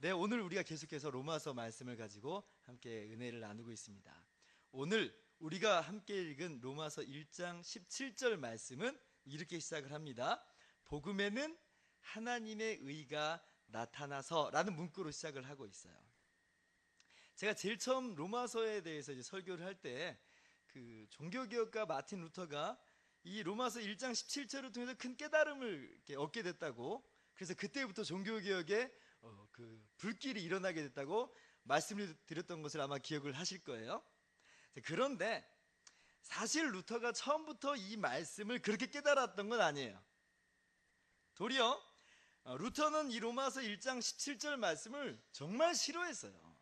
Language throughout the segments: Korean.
네, 오늘 우리가 계속해서 로마서 말씀을 가지고 함께 은혜를 나누고 있습니다. 오늘 우리가 함께 읽은 로마서 1장 17절 말씀은 이렇게 시작을 합니다. 복음에는 하나님의 의가 나타나서라는 문구로 시작을 하고 있어요. 제가 제일 처음 로마서에 대해서 이제 설교를 할 때 그 종교개혁가 마틴 루터가 이 로마서 1장 17절을 통해서 큰 깨달음을 얻게 됐다고 그래서 그때부터 종교개혁에 어, 그 불길이 일어나게 됐다고 말씀을 드렸던 것을 아마 기억을 하실 거예요. 그런데 사실 루터가 처음부터 이 말씀을 그렇게 깨달았던 건 아니에요. 도리어 어, 루터는 이 로마서 1장 17절 말씀을 정말 싫어했어요.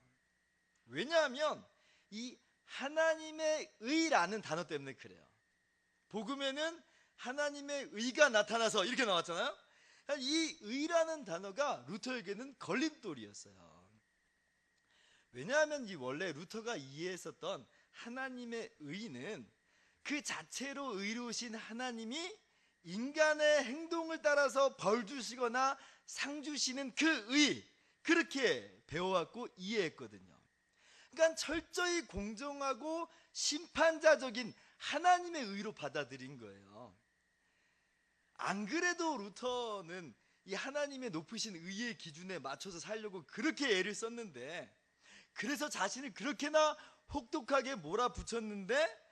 왜냐하면 이 하나님의 의라는 단어 때문에 그래요. 복음에는 하나님의 의가 나타나서 이렇게 나왔잖아요. 이 의라는 단어가 루터에게는 걸림돌이었어요. 왜냐하면 이 원래 루터가 이해했었던 하나님의 의는 그 자체로 의로우신 하나님이 인간의 행동을 따라서 벌 주시거나 상 주시는 그 의, 그렇게 배워왔고 이해했거든요. 그러니까 철저히 공정하고 심판자적인 하나님의 의로 받아들인 거예요. 안 그래도 루터는 이 하나님의 높으신 의의 기준에 맞춰서 살려고 그렇게 애를 썼는데 그래서 자신을 그렇게나 혹독하게 몰아붙였는데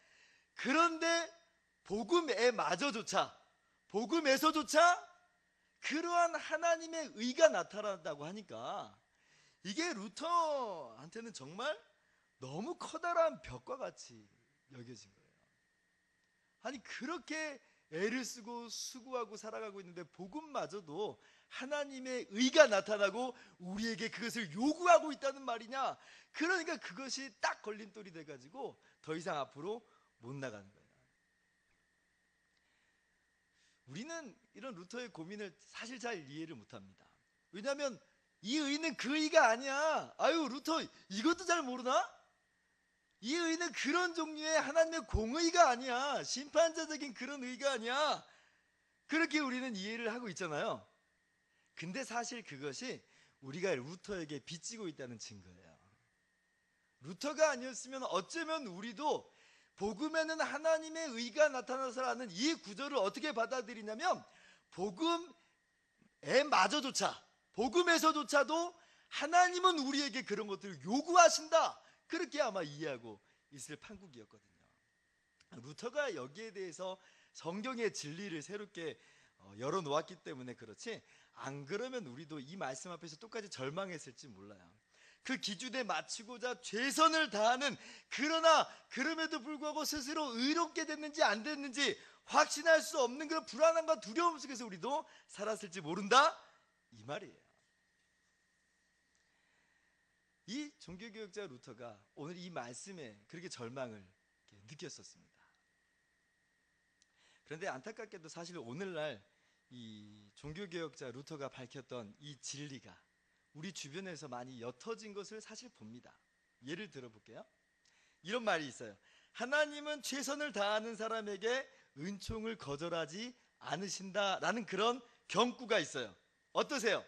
그런데 복음에 마저조차 복음에서조차 그러한 하나님의 의가 나타난다고 하니까 이게 루터한테는 정말 너무 커다란 벽과 같이 여겨진 거예요. 아니 그렇게 애를 쓰고 수고하고 살아가고 있는데 복음마저도 하나님의 의가 나타나고 우리에게 그것을 요구하고 있다는 말이냐? 그러니까 그것이 딱 걸림돌이 돼가지고 더 이상 앞으로 못 나가는 거예요. 우리는 이런 루터의 고민을 사실 잘 이해를 못합니다. 왜냐하면 이 의는 그 의가 아니야. 아유 루터 이것도 잘 모르나? 이 의는 그런 종류의 하나님의 공의가 아니야. 심판자적인 그런 의가 아니야. 그렇게 우리는 이해를 하고 있잖아요. 근데 사실 그것이 우리가 루터에게 빚지고 있다는 증거예요. 루터가 아니었으면 어쩌면 우리도 복음에는 하나님의 의가 나타나서라는 이 구절을 어떻게 받아들이냐면 복음에 마저조차 복음에서조차도 하나님은 우리에게 그런 것들을 요구하신다. 그렇게 아마 이해하고 있을 판국이었거든요. 루터가 여기에 대해서 성경의 진리를 새롭게 어, 열어놓았기 때문에 그렇지 안 그러면 우리도 이 말씀 앞에서 똑같이 절망했을지 몰라요. 그 기준에 맞추고자 최선을 다하는 그러나 그럼에도 불구하고 스스로 의롭게 됐는지 안 됐는지 확신할 수 없는 그런 불안함과 두려움 속에서 우리도 살았을지 모른다 이 말이에요. 이 종교교육자 루터가 오늘 이 말씀에 그렇게 절망을 느꼈었습니다. 그런데 안타깝게도 사실 오늘날 이 종교개혁자 루터가 밝혔던 이 진리가 우리 주변에서 많이 옅어진 것을 사실 봅니다. 예를 들어볼게요. 이런 말이 있어요. 하나님은 최선을 다하는 사람에게 은총을 거절하지 않으신다라는 그런 경구가 있어요. 어떠세요?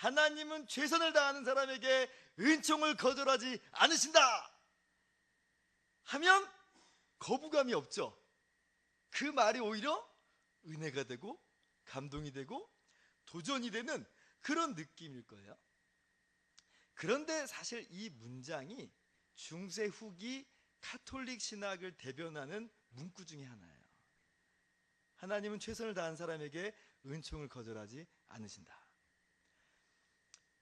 하나님은 최선을 다하는 사람에게 은총을 거절하지 않으신다. 하면 거부감이 없죠. 그 말이 오히려 은혜가 되고 감동이 되고 도전이 되는 그런 느낌일 거예요. 그런데 사실 이 문장이 중세 후기 카톨릭 신학을 대변하는 문구 중에 하나예요. 하나님은 최선을 다한 사람에게 은총을 거절하지 않으신다.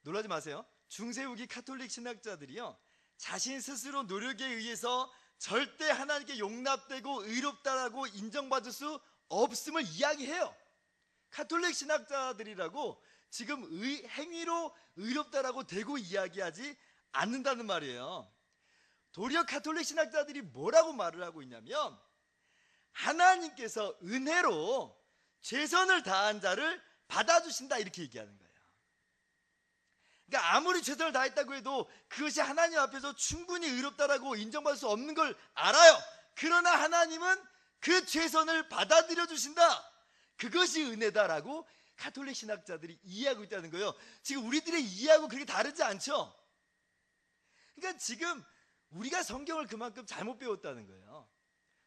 놀라지 마세요. 중세 후기 카톨릭 신학자들이요. 자신 스스로 노력에 의해서 절대 하나님께 용납되고 의롭다라고 인정받을 수 없음을 이야기해요. 카톨릭 신학자들이라고 지금 의, 행위로 의롭다라고 대고 이야기하지 않는다는 말이에요. 도리어 카톨릭 신학자들이 뭐라고 말을 하고 있냐면 하나님께서 은혜로 최선을 다한 자를 받아주신다 이렇게 얘기하는 거예요. 그러니까 아무리 최선을 다했다고 해도 그것이 하나님 앞에서 충분히 의롭다라고 인정받을 수 없는 걸 알아요. 그러나 하나님은 그 최선을 받아들여 주신다. 그것이 은혜다라고 카톨릭 신학자들이 이해하고 있다는 거예요. 지금 우리들의 이해하고 그렇게 다르지 않죠? 그러니까 지금 우리가 성경을 그만큼 잘못 배웠다는 거예요.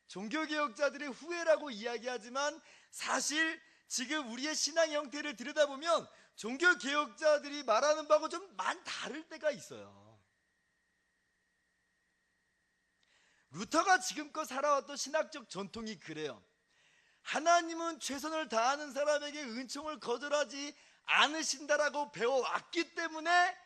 종교개혁자들의 후회라고 이야기하지만 사실 지금 우리의 신앙 형태를 들여다보면 종교 개혁자들이 말하는 바하고 좀 많이 다를 때가 있어요. 루터가 지금껏 살아왔던 신학적 전통이 그래요. 하나님은 최선을 다하는 사람에게 은총을 거절하지 않으신다라고 배워왔기 때문에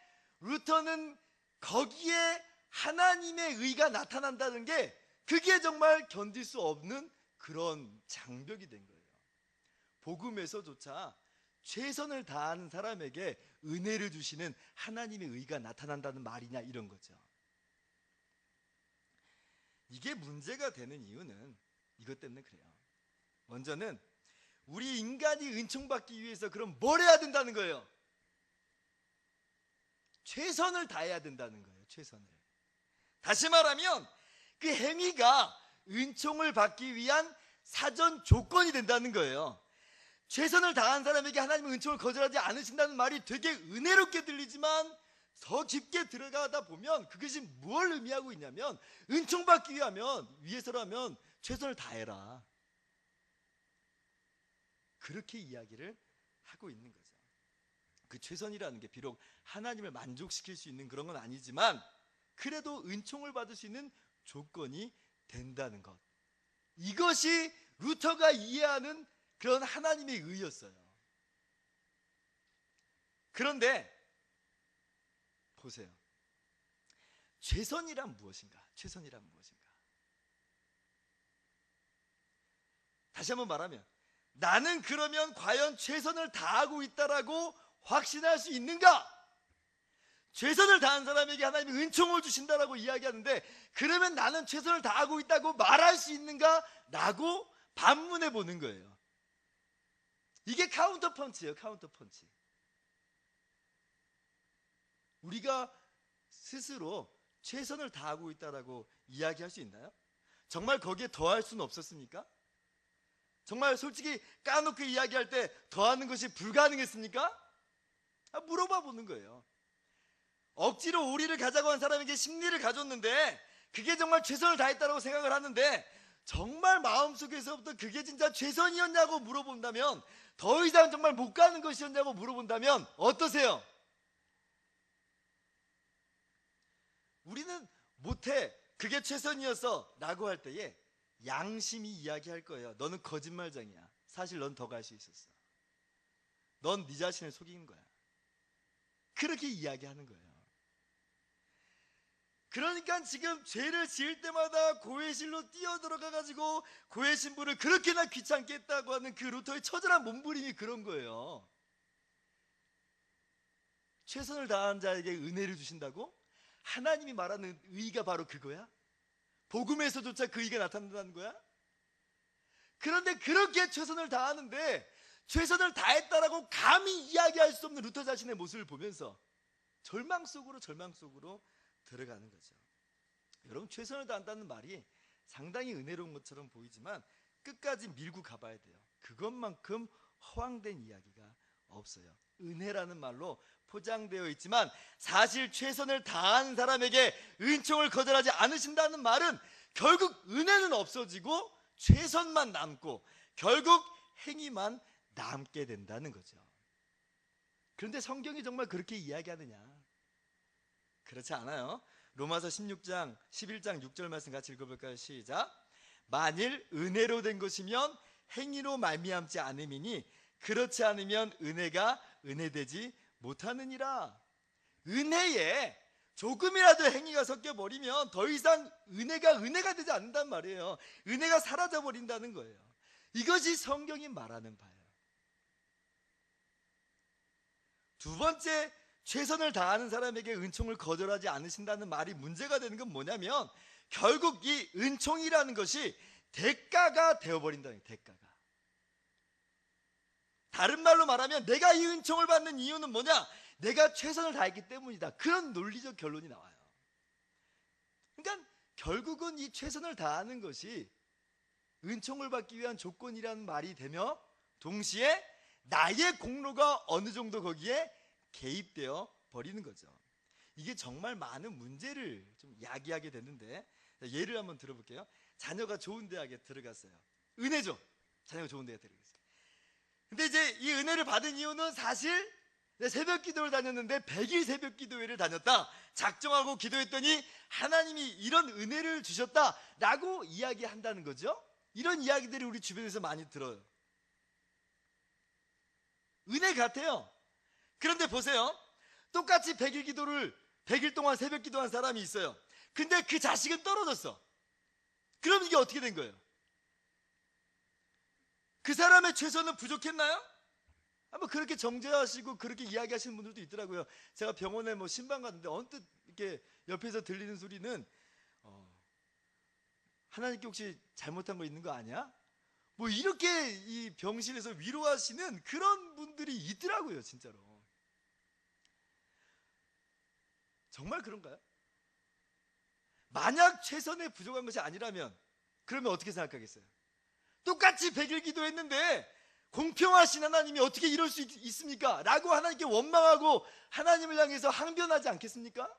루터는 거기에 하나님의 의가 나타난다는 게 그게 정말 견딜 수 없는 그런 장벽이 된 거예요. 복음에서조차 최선을 다하는 사람에게 은혜를 주시는 하나님의 의가 나타난다는 말이냐 이런 거죠. 이게 문제가 되는 이유는 이것 때문에 그래요. 먼저는 우리 인간이 은총받기 위해서 그럼 뭘 해야 된다는 거예요? 최선을 다해야 된다는 거예요. 최선을. 다시 말하면 그 행위가 은총을 받기 위한 사전 조건이 된다는 거예요. 최선을 다한 사람에게 하나님의 은총을 거절하지 않으신다는 말이 되게 은혜롭게 들리지만 더 깊게 들어가다 보면 그것이 뭘 의미하고 있냐면 은총 받기 위하면 위해서라면 최선을 다해라. 그렇게 이야기를 하고 있는 거죠. 그 최선이라는 게 비록 하나님을 만족시킬 수 있는 그런 건 아니지만 그래도 은총을 받을 수 있는 조건이 된다는 것. 이것이 루터가 이해하는 그런 하나님의 의였어요. 그런데 보세요. 최선이란 무엇인가? 최선이란 무엇인가? 다시 한번 말하면 나는 그러면 과연 최선을 다하고 있다라고 확신할 수 있는가? 최선을 다한 사람에게 하나님이 은총을 주신다라고 이야기하는데 그러면 나는 최선을 다하고 있다고 말할 수 있는가? 라고 반문해 보는 거예요. 이게 카운터 펀치예요. 카운터 펀치. 우리가 스스로 최선을 다하고 있다라고 이야기할 수 있나요? 정말 거기에 더할 수는 없었습니까? 정말 솔직히 까놓고 이야기할 때 더하는 것이 불가능했습니까? 아, 물어봐 보는 거예요. 억지로 오리를 가자고 한 사람에게 심리를 가졌는데 그게 정말 최선을 다했다고 생각을 하는데 정말 마음속에서부터 그게 진짜 최선이었냐고 물어본다면 더 이상 정말 못 가는 것이었냐고 물어본다면 어떠세요? 우리는 못해 그게 최선이었어 라고 할 때에 양심이 이야기할 거예요. 너는 거짓말장이야. 사실 넌 더 갈 수 있었어. 넌 네 자신을 속이는 거야. 그렇게 이야기하는 거예요 그러니까 지금 죄를 지을 때마다 고해실로 뛰어들어가 가지고 고해 신부를 그렇게나 귀찮게 했다고 하는 그 루터의 처절한 몸부림이 그런 거예요 최선을 다한 자에게 은혜를 주신다고? 하나님이 말하는 의가 바로 그거야? 복음에서조차 그 의가 나타난다는 거야? 그런데 그렇게 최선을 다하는데 최선을 다했다라고 감히 이야기할 수 없는 루터 자신의 모습을 보면서 절망 속으로 절망 속으로 들어가는 거죠. 여러분 최선을 다한다는 말이 상당히 은혜로운 것처럼 보이지만 끝까지 밀고 가봐야 돼요. 그것만큼 허황된 이야기가 없어요. 은혜라는 말로 포장되어 있지만 사실 최선을 다한 사람에게 은총을 거절하지 않으신다는 말은 결국 은혜는 없어지고 최선만 남고 결국 행위만 남게 된다는 거죠. 그런데 성경이 정말 그렇게 이야기하느냐? 그렇지 않아요. 로마서 16장 11장 6절 말씀 같이 읽어볼까요? 시작. 만일 은혜로 된 것이면 행위로 말미암지 않음이니 그렇지 않으면 은혜가 은혜되지 못하느니라. 은혜에 조금이라도 행위가 섞여 버리면 더 이상 은혜가 은혜가 되지 않는단 말이에요. 은혜가 사라져 버린다는 거예요. 이것이 성경이 말하는 바예요. 두 번째 최선을 다하는 사람에게 은총을 거절하지 않으신다는 말이 문제가 되는 건 뭐냐면 결국 이 은총이라는 것이 대가가 되어버린다는 거예요. 대가가. 다른 말로 말하면 내가 이 은총을 받는 이유는 뭐냐? 내가 최선을 다했기 때문이다. 그런 논리적 결론이 나와요. 그러니까 결국은 이 최선을 다하는 것이 은총을 받기 위한 조건이라는 말이 되며 동시에 나의 공로가 어느 정도 거기에 개입되어 버리는 거죠. 이게 정말 많은 문제를 좀 야기하게 되는데 예를 한번 들어볼게요. 자녀가 좋은 대학에 들어갔어요. 은혜죠. 자녀가 좋은 대학에 들어갔어요. 근데 이제 이 은혜를 받은 이유는 사실 내 새벽 기도를 다녔는데 100일 새벽 기도회를 다녔다. 작정하고 기도했더니 하나님이 이런 은혜를 주셨다라고 이야기한다는 거죠. 이런 이야기들이 우리 주변에서 많이 들어요. 은혜 같아요. 그런데 보세요. 똑같이 100일 기도를 100일 동안 새벽 기도한 사람이 있어요. 근데 그 자식은 떨어졌어. 그럼 이게 어떻게 된 거예요? 그 사람의 최선은 부족했나요? 한번 그렇게 정죄하시고 그렇게 이야기하시는 분들도 있더라고요. 제가 병원에 뭐 신방 갔는데 언뜻 이렇게 옆에서 들리는 소리는 어, 하나님께 혹시 잘못한 거 있는 거 아니야? 뭐 이렇게 이 병실에서 위로하시는 그런 분들이 있더라고요, 진짜로. 정말 그런가요? 만약 최선에 부족한 것이 아니라면 그러면 어떻게 생각하겠어요? 똑같이 100일 기도했는데 공평하신 하나님이 어떻게 이럴 수 있, 있습니까? 라고 하나님께 원망하고 하나님을 향해서 항변하지 않겠습니까?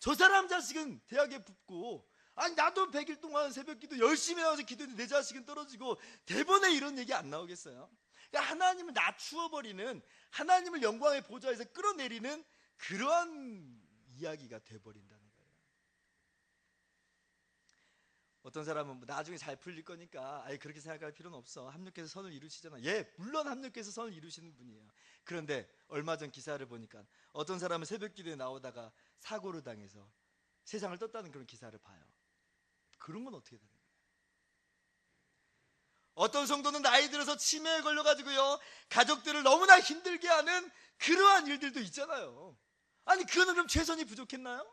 저 사람 자식은 대학에 붙고 아니 나도 100일 동안 새벽 기도 열심히 나와서 기도했는데 내 자식은 떨어지고 대본에 이런 얘기 안 나오겠어요? 그러니까 하나님을 낮추어 버리는 하나님을 영광의 보좌에서 끌어내리는 그러한 이야기가 돼 버린다는 거예요. 어떤 사람은 뭐 나중에 잘 풀릴 거니까 아예 그렇게 생각할 필요는 없어. 합력해서 선을 이루시잖아. 예, 물론 합력해서 선을 이루시는 분이에요. 그런데 얼마 전 기사를 보니까 어떤 사람은 새벽 기도에 나오다가 사고를 당해서 세상을 떴다는 그런 기사를 봐요. 그런 건 어떻게 거예요? 어떤 성도는 나이 들어서 치매에 걸려가지고요 가족들을 너무나 힘들게 하는 그러한 일들도 있잖아요. 아니 그거는 그럼 최선이 부족했나요?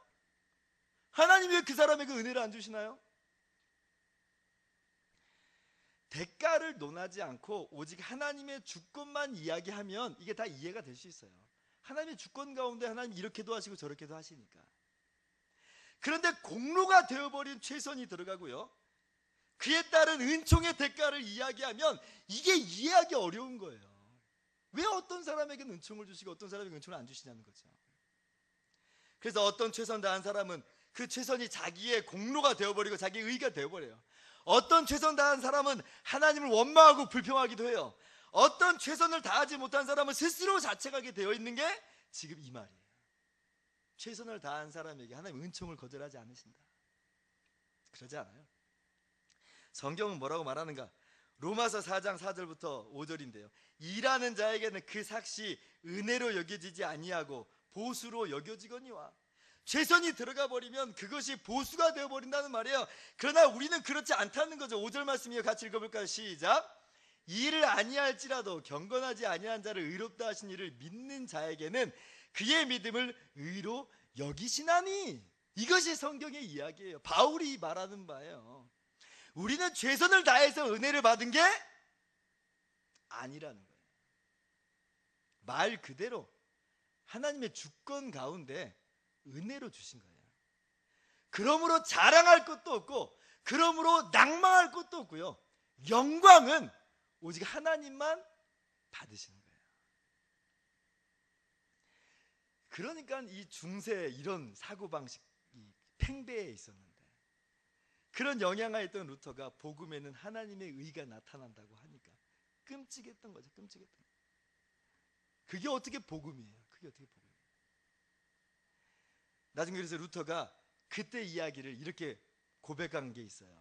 하나님이 왜 그 사람에게 은혜를 안 주시나요? 대가를 논하지 않고 오직 하나님의 주권만 이야기하면 이게 다 이해가 될 수 있어요. 하나님의 주권 가운데 하나님 이렇게도 하시고 저렇게도 하시니까. 그런데 공로가 되어버린 최선이 들어가고요. 그에 따른 은총의 대가를 이야기하면 이게 이해하기 어려운 거예요. 왜 어떤 사람에게는 은총을 주시고 어떤 사람에게 은총을 안 주시냐는 거죠. 그래서 어떤 최선 다한 사람은 그 최선이 자기의 공로가 되어버리고 자기의 의가 되어버려요. 어떤 최선 다한 사람은 하나님을 원망하고 불평하기도 해요. 어떤 최선을 다하지 못한 사람은 스스로 자책하게 되어 있는 게 지금 이 말이에요. 최선을 다한 사람에게 하나님 은총을 거절하지 않으신다. 그러지 않아요. 성경은 뭐라고 말하는가? 로마서 4장 4절부터 5절인데요. 일하는 자에게는 그 삭시 은혜로 여겨지지 아니하고 보수로 여겨지거니와 최선이 들어가 버리면 그것이 보수가 되어 버린다는 말이에요. 그러나 우리는 그렇지 않다는 거죠. 5절 말씀이요. 같이 읽어 볼까요? 시작. 일을 아니할지라도 경건하지 아니한 자를 의롭다 하신 이를 믿는 자에게는 그의 믿음을 의로 여기시나니 이것이 성경의 이야기예요. 바울이 말하는 바예요. 우리는 최선을 다해서 은혜를 받은 게 아니라는 거예요. 말 그대로 하나님의 주권 가운데 은혜로 주신 거예요. 그러므로 자랑할 것도 없고, 그러므로 낭망할 것도 없고요. 영광은 오직 하나님만 받으시는 거예요. 그러니까 이 중세 이런 사고방식 이 팽배해 있었는데, 그런 영향하에 있던 루터가 복음에는 하나님의 의가 나타난다고 하니까 끔찍했던 거죠. 끔찍했던 거. 그게 어떻게 복음이에요? 그게 어떻게 복음이에요? 나중에 그래서 루터가 그때 이야기를 이렇게 고백한 게 있어요.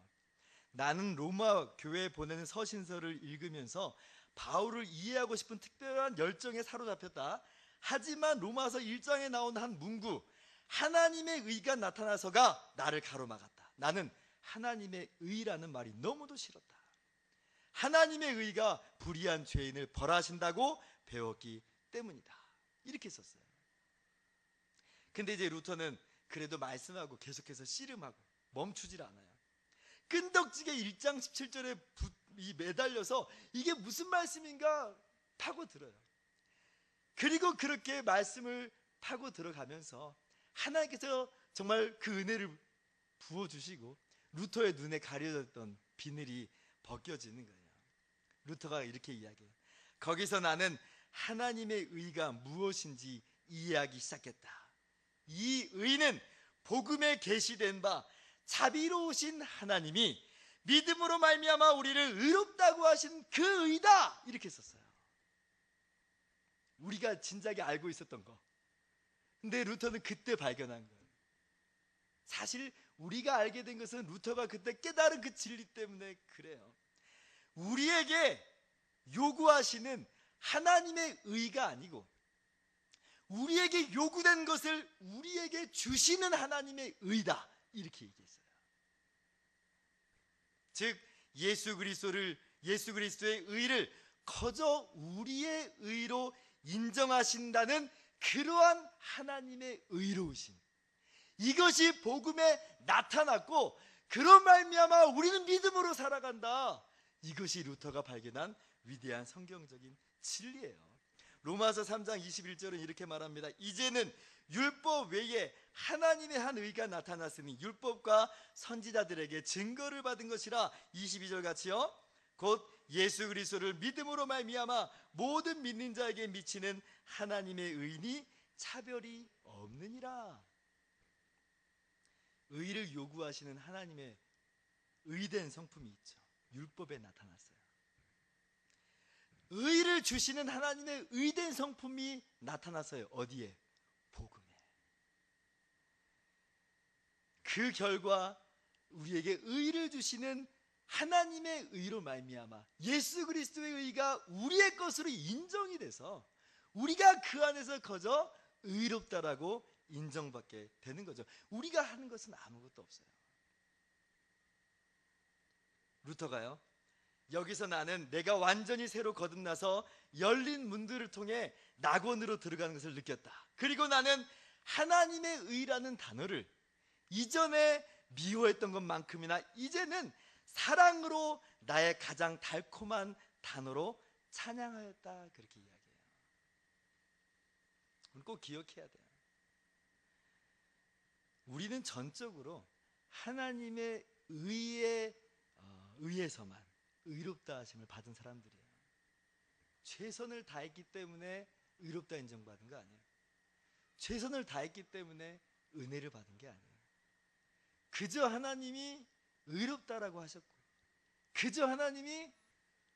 나는 로마 교회에 보내는 서신서를 읽으면서 바울을 이해하고 싶은 특별한 열정에 사로잡혔다. 하지만 로마서 1장에 나온 한 문구 하나님의 의가 나타나서가 나를 가로막았다. 나는 하나님의 의라는 말이 너무도 싫었다. 하나님의 의가 불의한 죄인을 벌하신다고 배웠기 때문이다. 이렇게 썼어요. 근데 이제 루터는 그래도 말씀하고 계속해서 씨름하고 멈추질 않아요. 끈덕지게 1장 17절에 부, 이 매달려서 이게 무슨 말씀인가 파고 들어요. 그리고 그렇게 말씀을 파고 들어가면서 하나님께서 정말 그 은혜를 부어주시고 루터의 눈에 가려졌던 비늘이 벗겨지는 거예요. 루터가 이렇게 이야기해요. 거기서 나는 하나님의 의가 무엇인지 이해하기 시작했다. 이 의는 복음에 계시된 바 자비로우신 하나님이 믿음으로 말미암아 우리를 의롭다고 하신 그 의다 이렇게 썼어요. 우리가 진작에 알고 있었던 거. 근데 루터는 그때 발견한 거예요. 사실 우리가 알게 된 것은 루터가 그때 깨달은 그 진리 때문에 그래요. 우리에게 요구하시는 하나님의 의가 아니고 우리에게 요구된 것을 우리에게 주시는 하나님의 의다. 이렇게 얘기했어요. 즉 예수 그리스도를 예수 그리스도의 의를 거저 우리의 의로 인정하신다는 그러한 하나님의 의로우심. 이것이 복음에 나타났고 그런 말미암아 우리는 믿음으로 살아간다. 이것이 루터가 발견한 위대한 성경적인 진리예요. 로마서 3장 21절은 이렇게 말합니다. 이제는 율법 외에 하나님의 한 의가 나타났으니 율법과 선지자들에게 증거를 받은 것이라 22절 같이요. 곧 예수 그리스도를 믿음으로 말미암아 모든 믿는 자에게 미치는 하나님의 의니 차별이 없느니라. 의를 요구하시는 하나님의 의된 성품이 있죠. 율법에 나타났어요. 의를 주시는 하나님의 의된 성품이 나타났어요. 어디에? 복음에. 그 결과 우리에게 의를 주시는 하나님의 의로 말미암아 예수 그리스도의 의가 우리의 것으로 인정이 돼서 우리가 그 안에서 거저 의롭다라고 인정받게 되는 거죠. 우리가 하는 것은 아무것도 없어요. 루터가요. 여기서 나는 내가 완전히 새로 거듭나서 열린 문들을 통해 낙원으로 들어가는 것을 느꼈다. 그리고 나는 하나님의 의라는 단어를 이전에 미워했던 것만큼이나 이제는 사랑으로 나의 가장 달콤한 단어로 찬양하였다. 그렇게 이야기해요. 꼭 기억해야 돼요. 우리는 전적으로 하나님의 의에 어, 의해서만 의롭다 하심을 받은 사람들이에요. 최선을 다했기 때문에 의롭다 인정받은 거 아니에요. 최선을 다했기 때문에 은혜를 받은 게 아니에요. 그저 하나님이 의롭다라고 하셨고, 그저 하나님이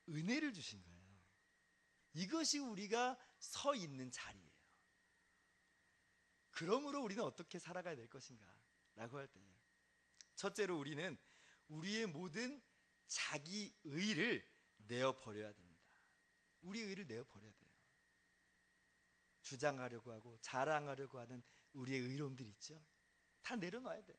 은혜를 주신 거예요. 이것이 우리가 서 있는 자리예요. 그러므로 우리는 어떻게 살아가야 될 것인가? 라고 할 때, 첫째로 우리는 우리의 모든 자기 의를 내어 버려야 됩니다. 우리 의를 내어 버려야 돼요. 주장하려고 하고 자랑하려고 하는 우리의 의로움들 있죠. 다 내려놔야 돼요.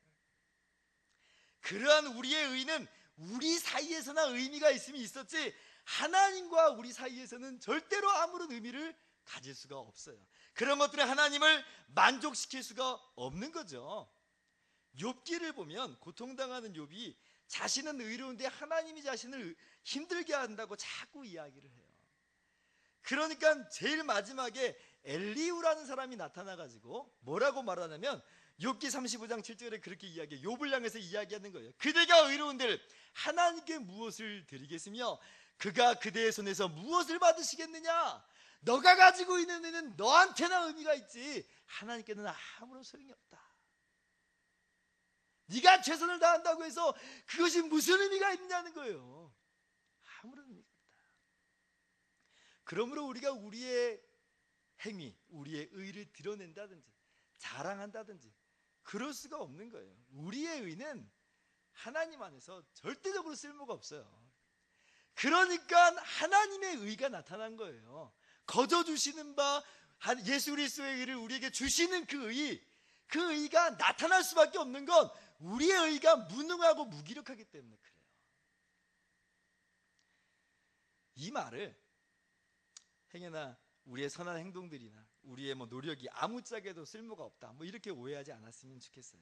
그러한 우리의 의는 우리 사이에서나 의미가 있으면 있었지 하나님과 우리 사이에서는 절대로 아무런 의미를 가질 수가 없어요. 그런 것들은 하나님을 만족시킬 수가 없는 거죠. 욥기를 보면 고통당하는 욥이 자신은 의로운데 하나님이 자신을 힘들게 한다고 자꾸 이야기를 해요. 그러니까 제일 마지막에 엘리우라는 사람이 나타나 가지고 뭐라고 말하냐면 욥기 35장 7절에 그렇게 이야기해 욥을 향해서 이야기하는 거예요. 그대가 의로운들 하나님께 무엇을 드리겠으며 그가 그대의 손에서 무엇을 받으시겠느냐? 너가 가지고 있는 애는 너한테나 의미가 있지 하나님께는 아무런 소용이 없다. 네가 최선을 다한다고 해서 그것이 무슨 의미가 있냐는 거예요. 아무런 의미가 없다. 그러므로 우리가 우리의 행위, 우리의 의를 드러낸다든지 자랑한다든지 그럴 수가 없는 거예요. 우리의 의는 하나님 안에서 절대적으로 쓸모가 없어요. 그러니까 하나님의 의가 나타난 거예요. 거저 주시는 바 예수 그리스도의 의를 우리에게 주시는 그 의, 그 의가 나타날 수밖에 없는 건 우리의 의가 무능하고 무기력하기 때문에 그래요. 이 말을 행여나 우리의 선한 행동들이나 우리의 뭐 노력이 아무짝에도 쓸모가 없다. 뭐 이렇게 오해하지 않았으면 좋겠어요.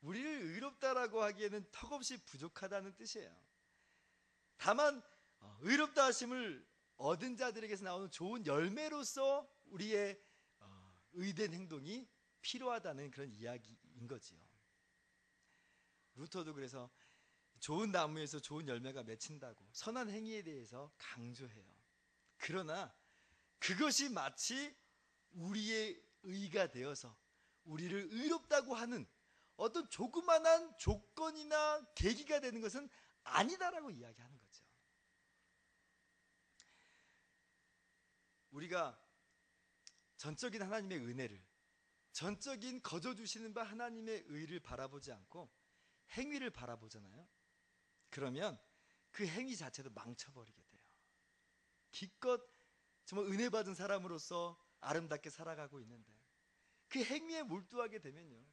우리를 의롭다라고 하기에는 턱없이 부족하다는 뜻이에요. 다만 어, 의롭다 하심을 얻은 자들에게서 나오는 좋은 열매로서 우리의 어, 의된 행동이 필요하다는 그런 이야기인 거지요. 루터도 그래서 좋은 나무에서 좋은 열매가 맺힌다고 선한 행위에 대해서 강조해요. 그러나 그것이 마치 우리의 의가 되어서 우리를 의롭다고 하는 어떤 조그만한 조건이나 계기가 되는 것은 아니다라고 이야기하는 거죠. 우리가 전적인 하나님의 은혜를 전적인 거저 주시는 바 하나님의 의를 바라보지 않고 행위를 바라보잖아요. 그러면 그 행위 자체도 망쳐버리게 돼요. 기껏 정말 은혜 받은 사람으로서 아름답게 살아가고 있는데 그 행위에 몰두하게 되면요.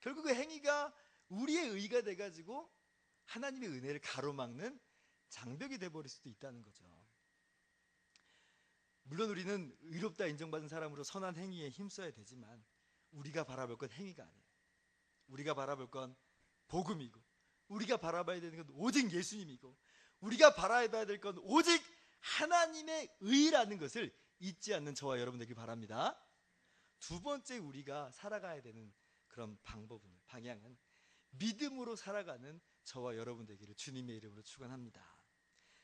결국 그 행위가 우리의 의가 돼가지고 하나님의 은혜를 가로막는 장벽이 돼버릴 수도 있다는 거죠. 물론 우리는 의롭다 인정받은 사람으로 선한 행위에 힘써야 되지만 우리가 바라볼 건 행위가 아니에요. 우리가 바라볼 건 복음이고 우리가 바라봐야 되는 건 오직 예수님이고 우리가 바라봐야 될 건 오직 하나님의 의라는 것을 잊지 않는 저와 여러분 되길 바랍니다. 두 번째 우리가 살아가야 되는 그런 방법은 방향은 믿음으로 살아가는 저와 여러분 되기를 주님의 이름으로 축원합니다.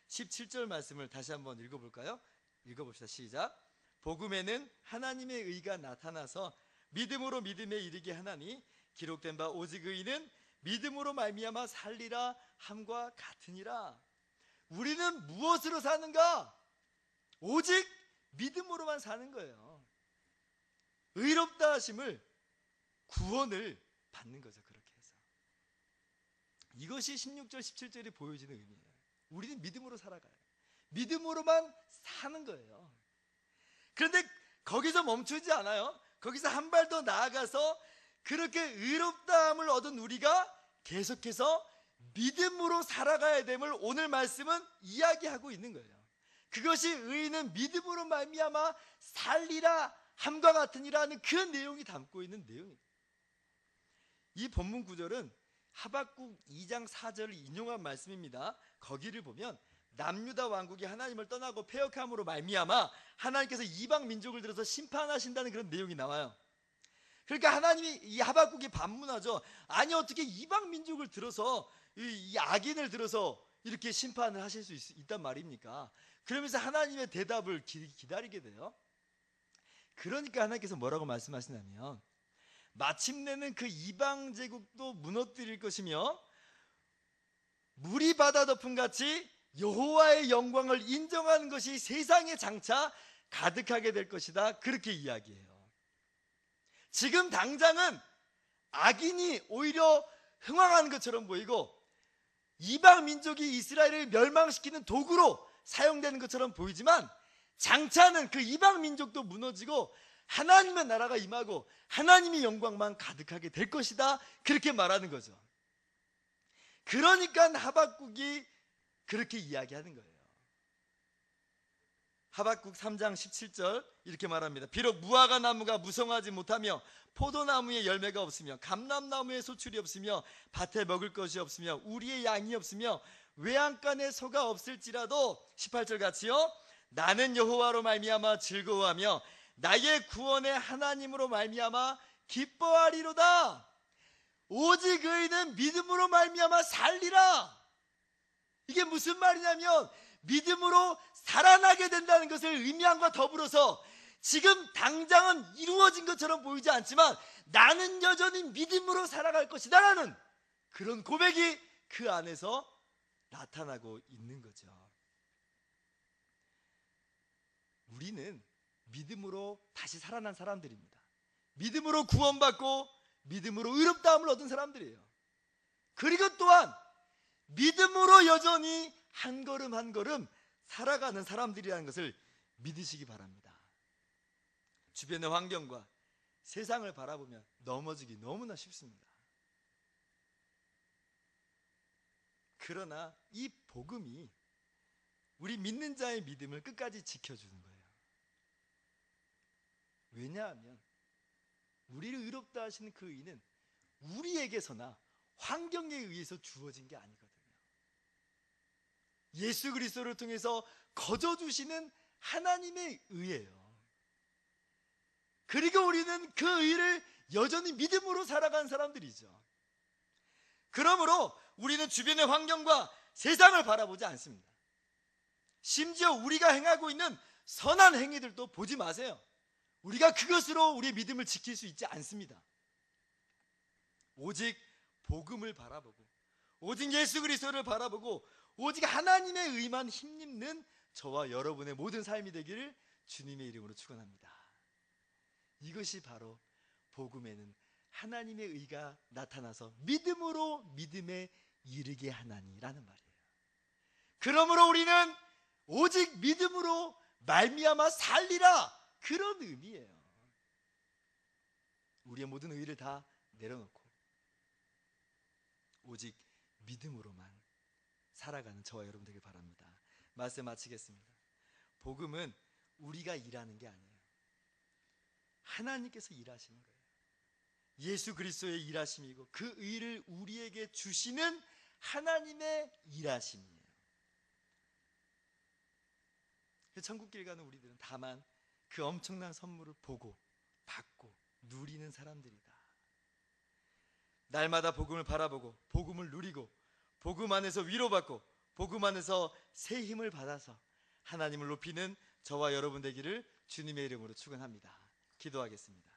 17절 말씀을 다시 한번 읽어 볼까요? 읽어 봅시다. 시작. 복음에는 하나님의 의가 나타나서 믿음으로 믿음에 이르게 하나니 기록된 바 오직 의는 믿음으로 말미암아 살리라 함과 같으니라. 우리는 무엇으로 사는가? 오직 믿음으로만 사는 거예요. 의롭다 하심을 구원을 받는 거죠. 그렇게 해서. 이것이 16절 17절이 보여지는 의미예요. 우리는 믿음으로 살아가요. 믿음으로만 사는 거예요. 그런데 거기서 멈추지 않아요. 거기서 한 발 더 나아가서 그렇게 의롭다함을 얻은 우리가 계속해서 믿음으로 살아가야 됨을 오늘 말씀은 이야기하고 있는 거예요. 그것이 의인은 믿음으로 말미암아 살리라 함과 같으니라는 그 내용이 담고 있는 내용입니다. 이 본문 구절은 하박국 2장 4절을 인용한 말씀입니다. 거기를 보면 남유다 왕국이 하나님을 떠나고 폐역함으로 말미암아 하나님께서 이방 민족을 들어서 심판하신다는 그런 내용이 나와요. 그러니까 하나님이 이 하박국이 반문하죠. 아니 어떻게 이방 민족을 들어서 이, 이 악인을 들어서 이렇게 심판을 하실 수 있, 단 말입니까? 그러면서 하나님의 대답을 기, 기다리게 돼요. 그러니까 하나님께서 뭐라고 말씀하시냐면 마침내는 그 이방 제국도 무너뜨릴 것이며 물이 바다 덮음 같이 여호와의 영광을 인정하는 것이 세상에 장차 가득하게 될 것이다. 그렇게 이야기해요. 지금 당장은 악인이 오히려 흥황하는 것처럼 보이고 이방 민족이 이스라엘을 멸망시키는 도구로 사용되는 것처럼 보이지만 장차는 그 이방 민족도 무너지고 하나님의 나라가 임하고 하나님의 영광만 가득하게 될 것이다. 그렇게 말하는 거죠. 그러니까 하박국이 그렇게 이야기하는 거예요. 하박국 3장 17절 이렇게 말합니다. 비록 무화과 나무가 무성하지 못하며 포도나무에 열매가 없으며 감람나무에 소출이 없으며 밭에 먹을 것이 없으며 우리의 양이 없으며 외양간에 소가 없을지라도 18절 같이요. 나는 여호와로 말미암아 즐거워하며 나의 구원의 하나님으로 말미암아 기뻐하리로다. 오직 의인은 믿음으로 말미암아 살리라. 이게 무슨 말이냐면 믿음으로 살아나게 된다는 것을 의미함과 더불어서 지금 당장은 이루어진 것처럼 보이지 않지만 나는 여전히 믿음으로 살아갈 것이다라는 그런 고백이 그 안에서 나타나고 있는 거죠. 우리는 믿음으로 다시 살아난 사람들입니다. 믿음으로 구원받고 믿음으로 의롭다함을 얻은 사람들이에요. 그리고 또한 믿음으로 여전히 한 걸음 한 걸음 살아가는 사람들이라는 것을 믿으시기 바랍니다. 주변의 환경과 세상을 바라보면 넘어지기 너무나 쉽습니다. 그러나 이 복음이 우리 믿는 자의 믿음을 끝까지 지켜주는 거예요. 왜냐하면 우리를 의롭다 하시는 그 의는 우리에게서나 환경에 의해서 주어진 게 아니거든요. 예수 그리스도를 통해서 거저 주시는 하나님의 의예요. 그리고 우리는 그 의를 여전히 믿음으로 살아간 사람들이죠. 그러므로 우리는 주변의 환경과 세상을 바라보지 않습니다. 심지어 우리가 행하고 있는 선한 행위들도 보지 마세요. 우리가 그것으로 우리의 믿음을 지킬 수 있지 않습니다. 오직 복음을 바라보고 오직 예수 그리스도를 바라보고 오직 하나님의 의만 힘입는 저와 여러분의 모든 삶이 되기를 주님의 이름으로 축원합니다. 이것이 바로 복음에는 하나님의 의가 나타나서 믿음으로 믿음에 이르게 하나니라는 말이에요. 그러므로 우리는 오직 믿음으로 말미암아 살리라 그런 의미예요. 우리의 모든 의를 다 내려놓고 오직 믿음으로만 살아가는 저와 여러분 되길 바랍니다. 말씀 마치겠습니다. 복음은 우리가 일하는 게 아니에요. 하나님께서 일하시는 거예요. 예수 그리스도의 일하심이고 그 의를 우리에게 주시는 하나님의 일하심이에요. 천국길 가는 우리들은 다만 그 엄청난 선물을 보고 받고 누리는 사람들이다. 날마다 복음을 바라보고 복음을 누리고 복음 안에서 위로받고 복음 안에서 새 힘을 받아서 하나님을 높이는 저와 여러분 되기를 주님의 이름으로 축원합니다. 기도하겠습니다.